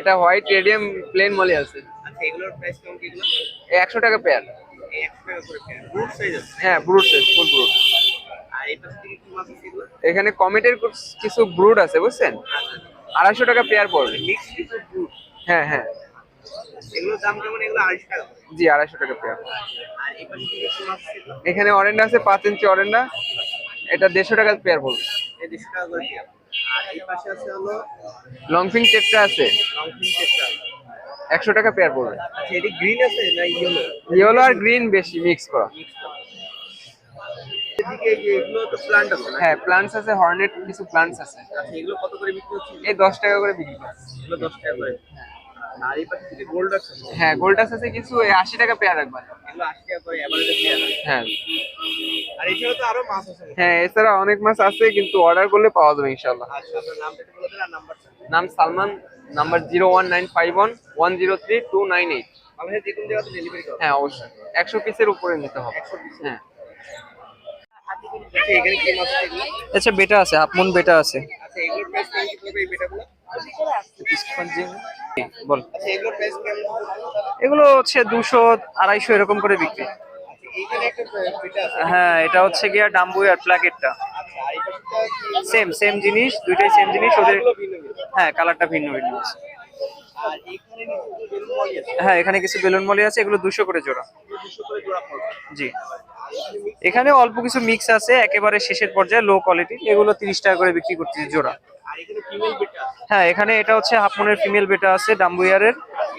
এটা white radium plane Moli আছে। আচ্ছা এগুলোর প্রাইস কেমন কি এগুলো? একশো টাকা পেয়ার এই একশো টাকা করে পেয়ার রুট সাইজ আছে? হ্যাঁ ব্রুড সাইজ ফুল ব্রুড আর এই পাশে কি মাছ আছে এগুলো? এখানে কমেটের কিছু ব্রুড আছে বুঝছেন? আড়াইশো টাকা পেয়ার পড়বে। মিক্স কিছু রুট হ্যাঁ হ্যাঁ। এগুলোর দাম কেমন? এগুলো আড়াইশো টাকা জি আড়াইশো টাকা পেয়ার আর এই পাশে কি মাছ আছে এখানে অরেন্ডা আছে পাঁচ ইঞ্চি অরেন্ডা। এটা দেড়শো টাকা পেয়ার পড়বে। এই দেড়শো টাকা করে পেয়ার আর ফিং পাশে আছে একশো টাকা পেয়ার পড়বে। আচ্ছা এটি গ্রিন আছে না ইয়েলো ইয়েলো আর গ্রিন বেশি মিক্স করা। হ্যাঁ প্লান্টস আছে হর্নেট কিছু প্লান্টস আছে। আচ্ছা এগুলো কত করে বিক্রি হচ্ছে? এই দশ টাকা করে বিক্রি করে দশ টাকা করে। হ্যাঁ গোল্ডাস আছে কিছু আশি টাকা পেয়ার রাখবেন হ্যাঁ। হ্যাঁ। এছাড়া অনেক মাছ আছে কিন্তু অর্ডার করলে পাওয়া যাবে ইনশাল্লাহ আচ্ছা নাম Salman number zero one nine five one one zero three two nine eight হ্যাঁ অবশ্যই। একশো পিসের উপরে নিতে হবে। হ্যাঁ। আচ্ছা আচ্ছা বেটা আছে হাফ মুন বেটা আছে। আচ্ছা বল। আচ্ছা এগুলো হচ্ছে দুশো আড়াইশো এরকম করে বিক্রি। আচ্ছা হ্যাঁ এটা হচ্ছে গিয়া ডাম্বুই আর প্লাকেটটা। আচ্ছা পাশটা কি? সেম সেম জিনিস দুইটাই সেম জিনিস ওদের হ্যাঁ কালারটা ভিন্ন ভিন্ন আছে। হ্যাঁ এখানে কিছু বেলুন মলি আছে এগুলো দুশো করে জোড়া। জি। এখানে অল্প কিছু মিক্স আছে একেবারে শেষের পর্যায়ে লো কোয়ালিটি এগুলো তিরিশ টাকা করে বিক্রি করতেছি জোড়া। হ্যাঁ এখানে এটা হচ্ছে হাফমনের ফিমেল বেটা আছে ডাম্বুয়ারের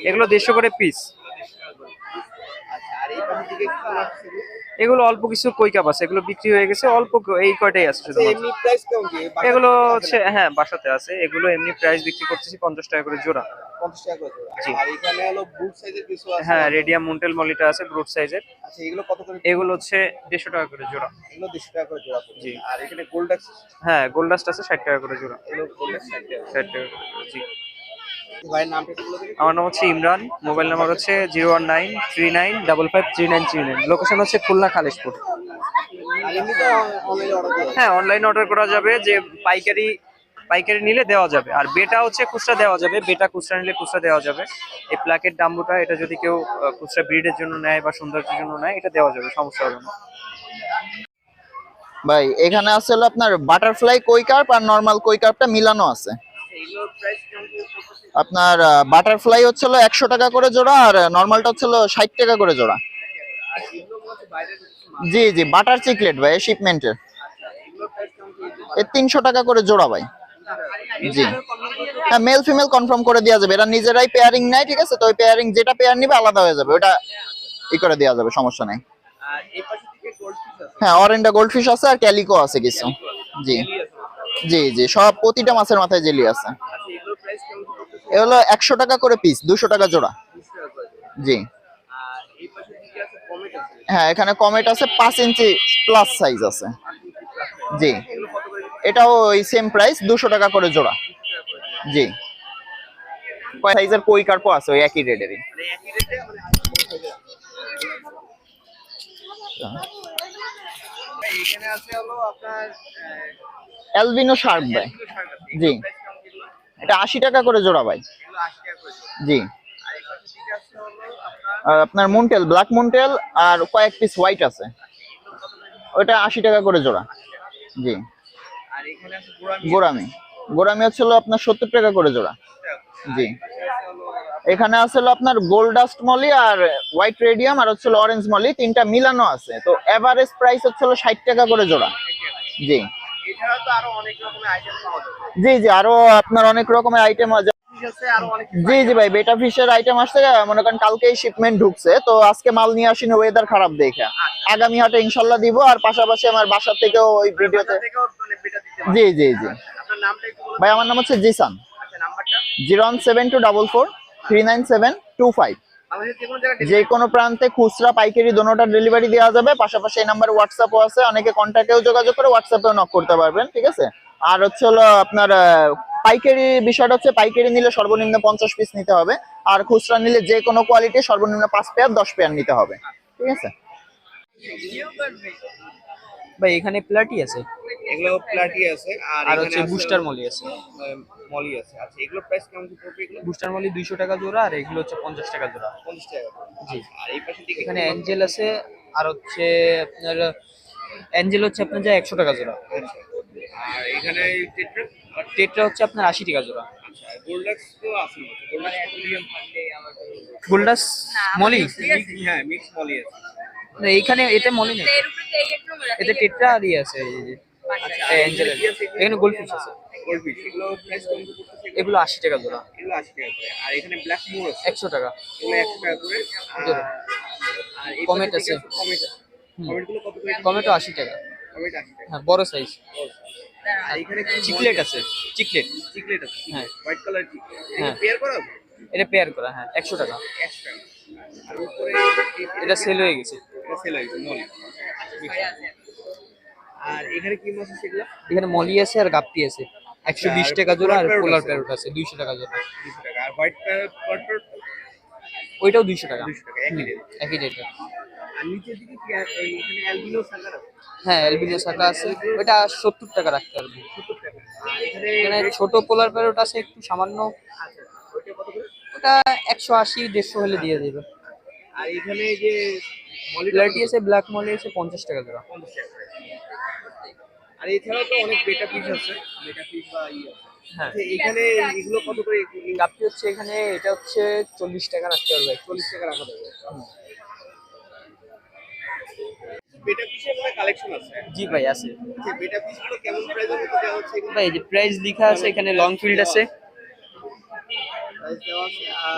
এগুলো দেড়শো করে পিস আচ্ছা আর এই পাশে থেকে কি মাছ আছে এগুলো? অল্প কিছু কই কাপ আছে এগুলো বিক্রি হয়ে গেছে অল্প এই কয়টাই আছে এগুলো হচ্ছে হ্যাঁ বাসাতে আছে। এগুলো এমনি প্রাইস বিক্রি করতেছি পঞ্চাশ টাকা করে জোড়া। হ্যাঁ রেডিয়াম মুন্টেল মলিটা আছে সাইজের আচ্ছা এগুলো এগুলো হচ্ছে দেড়শো টাকা করে জোড়া। এগুলো টাকা করে জোড়া জি। হ্যাঁ গোল্ডাস্ট আছে ষাট টাকা করে জোড়া। ষাট টাকা ষাট টাকা করে জোড়া, জি। আমার নাম হচ্ছে ইমরান মোবাইল নাম্বার হচ্ছে zero one nine three nine double five three nine three nine. Location হচ্ছে খুলনা খালিশপুর। হ্যাঁ অনলাইন অর্ডার করা যাবে যে পাইকারি পাইকারি নিলে দেওয়া যাবে। আর বেটা হচ্ছে খুচরা দেওয়া যাবে বেটা খুচরা নিলে খুচরা দেওয়া যাবে। এই প্লাকের ডাম্বুটা এটা যদি কেউ খুচরা ব্রিডের জন্য নেয় বা সৌন্দর্যের জন্য নেয় এটা দেওয়া যাবে সমস্যা হবে না। ভাই এখানে আছে হলো আপনার বাটারফ্লাই কই কার্প আর নর্মাল কই কার্পটা মিলানো আছে। এগুলোর প্রাইস? আপনার বাটারফ্লাই হচ্ছে হলো একশো টাকা করে জোড়া আর নর্মালটা হচ্ছে হলো ষাট টাকা করে জোড়া। জি জি বাটার চিকলেট ভাই শিপমেন্টের আচ্ছা, এগুলোর প্রাইস কেমন কি? এই যে এ তিনশো টাকা করে জোড়া ভাই। জি। হ্যাঁ মেল ফিমেল কনফার্ম করে দেওয়া যাবে। এরা নিজেরাই পেয়ারিং নেয় ঠিক আছে? তো ওই পেয়ারিং যেটা পেয়ার নিবে আলাদা হয়ে যাবে। ওটা ই করে দেওয়া যাবে সমস্যা নেই। হ্যাঁ অরেন্ডা গোল্ডফিশ আছে আর ক্যালিকো আছে কিছু। জি। জি জি সব প্রতিটা মাছের মাথায় জেলি আছে আচ্ছা এগুলোর প্রাইস কেমন কি পড়তেছে? এ হলো একশো টাকা করে পিস দুশো টাকা জোড়া। 20 টাকা করে। জি। হ্যাঁ এখানে কমেট আছে পাঁচ ইঞ্চি প্লাস সাইজ আছে। জি। এগুলো এটাও ওই সেম প্রাইস দুশো টাকা করে জোড়া। জি। কয় সাইজের কই কার্পও আছে ওই একই রেটেরই অ্যালবিনো শার্ক ভাই এগুলো জি। এগুলোর price কেমন এগুলো? এটা আশি টাকা করে জোড়া ভাই। এগুলো 80 টাকা করে জোড়া। জি। আর আপনার মুন্টেল ব্ল্যাক মুন্টেল আর কয়েক পিস হোয়াইট আছে। ওটা আশি টাকা করে জোড়া। জি। আর এখানে আছে গোড়ামি। গোরামি গোরামি হচ্ছে আপনার সত্তর টাকা করে জোড়া। জি। এখানে আছে হলো আপনার গোল্ডাস্ট মলি আর হোয়াইট রেডিয়াম আর হচ্ছে অরেঞ্জ মলি তিনটা মিলানো আছে। তো এভারেজ প্রাইস হচ্ছে ষাট টাকা করে জোড়া। জি। জি জি আরও আপনার অনেক রকমের আইটেম আছে। জি জি ভাই বেটা ফিশের আইটেম আসছে মনে করেন কালকেই শিপমেন্ট ঢুকছে তো আজকে মাল নিয়ে আসিনি ওয়েদার খারাপ দেখে। আগামী হাটে ইনশাল্লাহ দিব আর পাশাপাশি আমার বাসা থেকেও ওই ভিডিওতে মানে। জি জি জি। ভাই আমার নাম হচ্ছে জিসান। আচ্ছা zero one seven two double four three nine seven two five. যে কোনো প্রান্তে খুচরা পাইকারি দোনোটা ডেলিভারি দেওয়া যাবে। পাশাপাশি এই নাম্বার হোয়াটসঅ্যাপও আছে। অনেকে কন্ট্যাক্টেও যোগাযোগ করে হোয়াটসঅ্যাপেও নক করতে পারবেন ঠিক আছে? আর হচ্ছে হলো আপনার পাইকারি বিষয়টা হচ্ছে পাইকারি নিলে সর্বনিম্ন পঞ্চাশ পিস নিতে হবে। আর খুচরা নিলে যে কোনো কোয়ালিটি সর্বনিম্ন পাঁচ পেয়ার দশ পেয়ার নিতে হবে ঠিক আছে? ভাই এখানে প্লাটি আছে? এগুলো প্লাটি আছে আর আর হচ্ছে আছে বুস্টার মলি আছে। মলি আছে। আচ্ছা এগুলো প্রাইস কেমন কি পড়বে এগুলো? বুস্টার মলি দুইশো টাকা জোড়া আর এগুলো হচ্ছে পঞ্চাশ টাকা জোড়া। পঞ্চাশ টাকা জি। আর এই পাশে দিকে এখানে অ্যাঞ্জেল আছে আর হচ্ছে আপনার অ্যাঞ্জেল হচ্ছে আপনার যা একশো টাকা জোড়া। আচ্ছা আর এখানে টেট্রা আর টেটরা হচ্ছে আপনার আশি টাকা জোড়া। আচ্ছা গোল্ডাক্স তো আছে গোল্ডাক্স গোল্ডাস মলি হ্যাঁ মিক্স মলি আছে। না, এইখানে এটা মনে নেই। এতে টেট্রা আর ইয়ে আছে এই যে। আচ্ছা। অ্যাঞ্জেল এখানে গোল্ডফিশ আছে। গোল্ডফিশ এগুলো প্রাইস কেমন এগুলো আশি টাকা জোড়া এগুলো আশি টাকা করে। আর এখানে ব্ল্যাক মোর আছে। একশো টাকা। এগুলো টাকা করে। আর কমেট আছে। দিকে কমেট কমেটগুলো কত করে টমেটো আশি টাকা। কমেট আশি টাকা। হ্যাঁ বড় সাইজ আর এখানে চিকলেট আছে। চিকলেট চিকলেট আছে। হ্যাঁ। হোয়াইট কালার চিকলেট হ্যাঁ। পেয়ার করা এটা পেয়ার করা হ্যাঁ। একশো টাকা। একশো টাকা। আর উপরে এটা সেল হয়ে গেছে। সেল হয়েছে মলি। আর এখানে কি মাছ আছে এগুলো? এখানে মলি আছে আর গাপ্পি আছে। একশো বিশ আর টাকা জোড়া আর পোলার প্যারট প্যারট আছে। দুইশো টাকা জোড়া। দুশো টাকা। আর হোয়াইট পার্পল ওইটাও দুইশো টাকা। দুশো টাকা একই রেট। একই রেট। আর নিচের দিকে কি এখানে অ্যালবিনো আছে? হ্যাঁ শাখা আছে। ওইটা সত্তর টাকা রাখতে পারব এখানে এখানে ছোট পোলার প্যারট আছে একটু সামান্য। আচ্ছা ওইটা কত করে? ওটা একশো আশি দেড়শো হলে দিয়ে দেবে। আর এখানে যে ব্ল্যাটি আছে ব্ল্যাক মলি আছে পঞ্চাশ টাকা জোড়া করে। আর এছাড়াও তো অনেক বেটা পিস আছে। বেটা পিস বা ইয়ে হ্যাঁ। আচ্ছা, এখানে এগুলো কত করে গাপ্পি হচ্ছে এখানে এটা হচ্ছে চল্লিশ টাকা রাখতে পারবে। চল্লিশ টাকা রাখা যাবে। মনে জি ভাই আছে। দেওয়া ভাই যে প্রাইস লেখা আছে এখানে লং ফিল্ড আছে। দেওয়া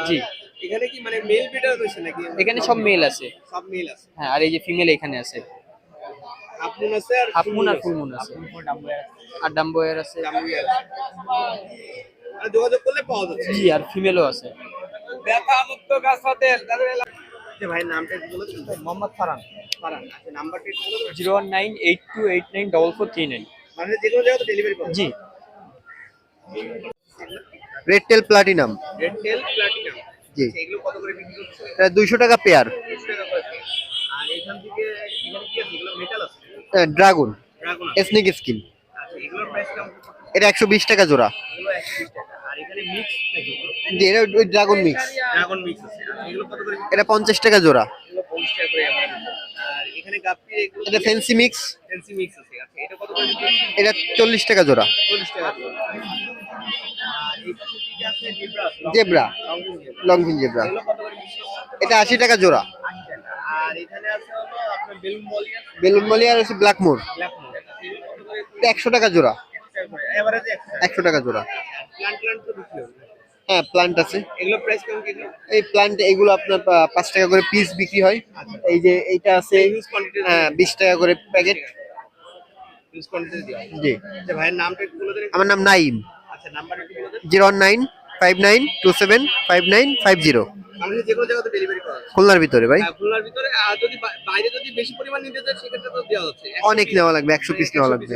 জি। এখানে কি মানে মেল বেটা রয়েছে নাকি? এখানে সব মেল আছে। সব মেল আছে। হ্যাঁ আর এই যে ফিমেল এখানে আছে। হাফমুন আছে আর হাফ মুন আর ফুল মুন আছে। আর ডাম্বোয়ার আছে। আর যোগাযোগ করলে পাওয়া যাচ্ছে। জি আর ফিমেলও আছে। ব্যথা মুক্ত গাছ হোটেল যে ভাই নামটা একটু বলে দিন। মোহাম্মদ ফারান পারান আচ্ছা নাম্বারটা একটু বলে দিন। Zero one nine eight two eight nine double four three nine. মানে যে কোনো জায়গাতে ডেলিভারি পাবেন জি। Red tail platinum red tail platinum জি। এগুলো কত করে বিক্রি করছে এটা দুইশো টাকা পেয়ার। 20 টাকা করে piece। আর এখান থেকে এখানে কি আছে? এগুলো মেটাল আছে? ড্রাগন ড্রাগন স্নেক স্কিন আচ্ছা এগুলোর প্রাইস কেমন? এটা একশো বিশ টাকা জোড়া। এগুলো 120 টাকা। আর এখানে মিক্স জি এটা ওই ড্রাগন মিক্স ড্রাগন মিক্স আছে। এগুলো কত করে এটা পঞ্চাশ টাকা জোড়া। এগুলো 50 টাকা করে আর এখানে গাপ্পি এগুলো এটা ফ্যান্সি মিক্স ফ্যান্সি মিক্স আছে। আচ্ছা এটা কত করে এটা চল্লিশ টাকা জোড়া। 40 টাকা করে। জেব্রা। আছে জেব্রা? এটা আশি টাকা জোড়া। 80 আর আছে হলো বেলুন মলি আছে বেলুন আর হচ্ছে ব্ল্যাক মোর। ব্ল্যাক মলি এগুলো কত করে এটা একশো টাকা জোড়া। এভারেজে 100 টাকা একশো টাকা জোড়া। হ্যাঁ প্লান্ট আছে। এগুলো প্রাইস এই প্লান্ট এগুলো আপনার পাঁচ টাকা করে পিস বিক্রি হয়। এই যে এইটা আছে হ্যাঁ বিশ টাকা করে প্যাকেট জি। আচ্ছা ভাইয়ের নামটা আমার নাম Naim zero nine five nine two seven five nine five zero. আমাদের যে কোনো জায়গাতে ডেলিভারি করা যায় খুলনার ভিতরে ভাই। খুলনার ভিতরে আর যদি বাইরে যদি বেশি পরিমাণ নিতে চায় সেক্ষেত্রে তো দেওয়া যাচ্ছে। অনেক নেওয়া লাগবে একশো পিস নেওয়া লাগবে।